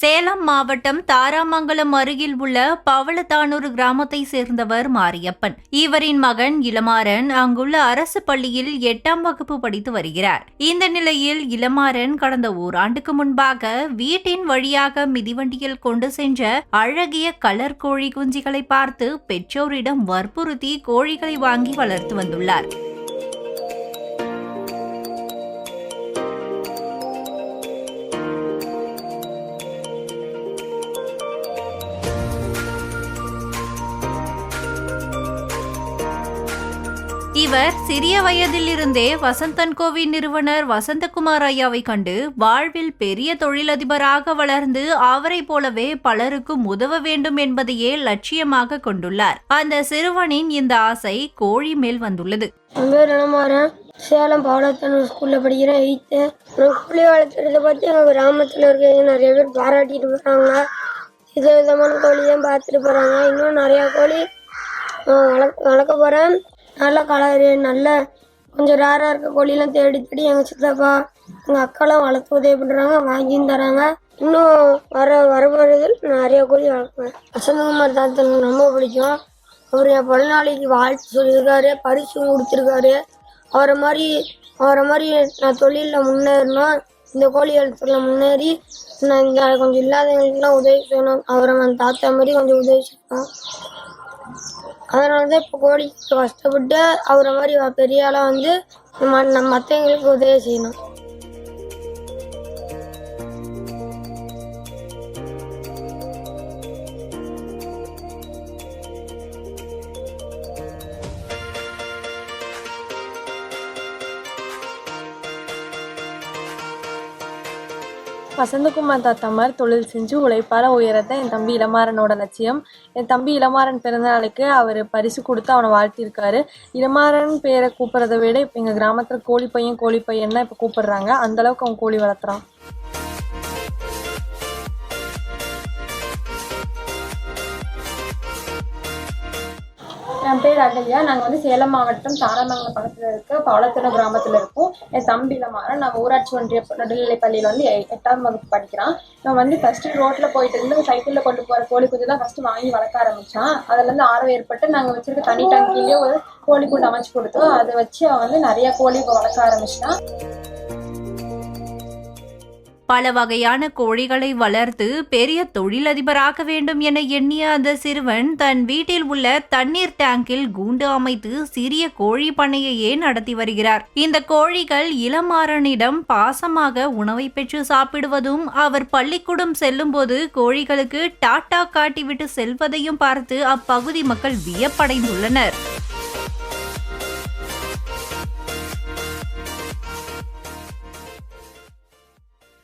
சேலம் மாவட்டம் தாராமங்கலம் அருகில் உள்ள பவளத்தானூர் கிராமத்தை சேர்ந்தவர் மாரியப்பன். இவரின் மகன் இளமாறன் அங்குள்ள அரசு பள்ளியில் எட்டாம் வகுப்பு படித்து வருகிறார். இந்த நிலையில் இளமாறன் கடந்த ஓராண்டுக்கு முன்பாக வீட்டின் வழியாக மிதிவண்டியில் கொண்டு சென்ற அழகிய கலர் கோழி குஞ்சிகளை பார்த்து பெற்றோரிடம் வற்புறுத்தி கோழிகளை வாங்கி வளர்த்து வந்துள்ளார். இவர் சிறிய வயதிலிருந்தே வசந்தன் கோவில் நிறுவனர் வசந்தகுமார் ஐயாவை கண்டு வாழ்வில் பெரிய தொழிலதிபராக வளர்ந்து அவரை போலவே பலருக்கும் உதவ வேண்டும் என்பதையே லட்சியமாக கொண்டுள்ளார். அந்த சிறுவனின் இந்த ஆசை கோழி மேல் வந்துள்ளது. சேலம் பாவலத்தனூர் ஸ்கூலில் படிக்கிறேன் எயித்து புள்ளி வளர்த்துறதை பற்றி எங்கள் கிராமத்தில் இருக்க நிறைய பேர் பாராட்டிட்டு போகிறாங்க வித விதமான கோழி தான் பார்த்துட்டு போகிறாங்க இன்னும் நிறையா கோழி வளர்க்க வளர்க்க போகிறேன் நல்ல கலரு நல்ல கொஞ்சம் ரேராக இருக்க கோழிலாம் தேடி தேடி எங்கள் சித்தப்பா எங்கள் அக்காலாம் வளர்த்து உதவி பண்ணுறாங்க வாங்கியும் தராங்க. இன்னும் வர வரப்போகிறதில் நிறைய கோழி வளர்ப்பேன். வசந்தகுமார் தாத்தா எனக்கு ரொம்ப பிடிக்கும். அவர் என் பிறநாளைக்கு வாழ்த்து சொல்லியிருக்காரு பரிசும் கொடுத்துருக்காரு. அவரை மாதிரி அவரை மாதிரி நான் தொழிலில் முன்னேறணும். இந்த கோழி எழுத்துல முன்னேறி நான் இந்த கொஞ்சம் இல்லாதவங்களுக்குலாம் உதவி செய்யணும். அவரை நான் தாத்தா மாதிரி கொஞ்சம் உதவி செய்யணும். அதனால தான் இப்போ கோழிக்கு கஷ்டப்பட்டு அவரை மாதிரி பெரிய ஆளாக வந்து நம்ம மற்றவங்களுக்கு உதவி செய்யணும். வசந்தகுமார் தாத்தா மாதிரி தொழில் செஞ்சு உழைப்பார உயரத்தான் என் தம்பி இளமாறனோட லட்சியம். என் தம்பி இளமாறன் பிறந்த நாளைக்கு அவர் பரிசு கொடுத்து அவனை வாழ்த்திருக்காரு இளமாறன் பேரை கூப்பிட்றத விட இப்போ எங்கள் கிராமத்தில் கோழி பையன் கோழி பையன் தான் இப்போ கூப்பிடுறாங்க. அந்த அளவுக்கு அவன் கோழி வளர்த்துறான். என் பேர் அகல்யா. நாங்கள் வந்து சேலம் மாவட்டம் தாராமங்கலம் பக்கத்தில் இருக்க பவளத்துறை கிராமத்தில் இருக்கோம். என் தம்பி இளமாறன் நாங்கள் ஊராட்சி ஒன்றிய நடுநிலை பள்ளியில் வந்து எ- எட்டாம் வகுப்பு படிக்கிறான். நான் வந்து ஃபஸ்ட்டு ரோட்டில் போயிட்டு இருந்து சைக்கிளில் கொண்டு போகிற கோழி குஞ்சு தான் ஃபஸ்ட்டு வாங்கி வளர்க்க ஆரம்பித்தான் அதுலேருந்து ஆர்வம் ஏற்பட்டு நாங்கள் வச்சுருக்க தனி டங்கிலேயே ஒரு கோழி கூண்டு அமைச்சு கொடுத்தோம். அதை வச்சு அவன் வந்து நிறைய கோழி இப்போ வளர்க்க ஆரம்பிச்சிட்டான் பல வகையான கோழிகளை வளர்த்து பெரிய தொழிலதிபராக வேண்டும் என எண்ணிய அந்த சிறுவன் தன் வீட்டில் உள்ள தண்ணீர் டேங்கில் கூண்டு அமைத்து சிறிய கோழி பண்ணையையே நடத்தி வருகிறார். இந்த கோழிகள் இளமாறனிடம் பாசமாக உணவை பெற்று சாப்பிடுவதும் அவர் பள்ளிக்கூடம் செல்லும்போது கோழிகளுக்கு டாட்டா காட்டிவிட்டு செல்வதையும் பார்த்து அப்பகுதி மக்கள் வியப்படைந்துள்ளனர்.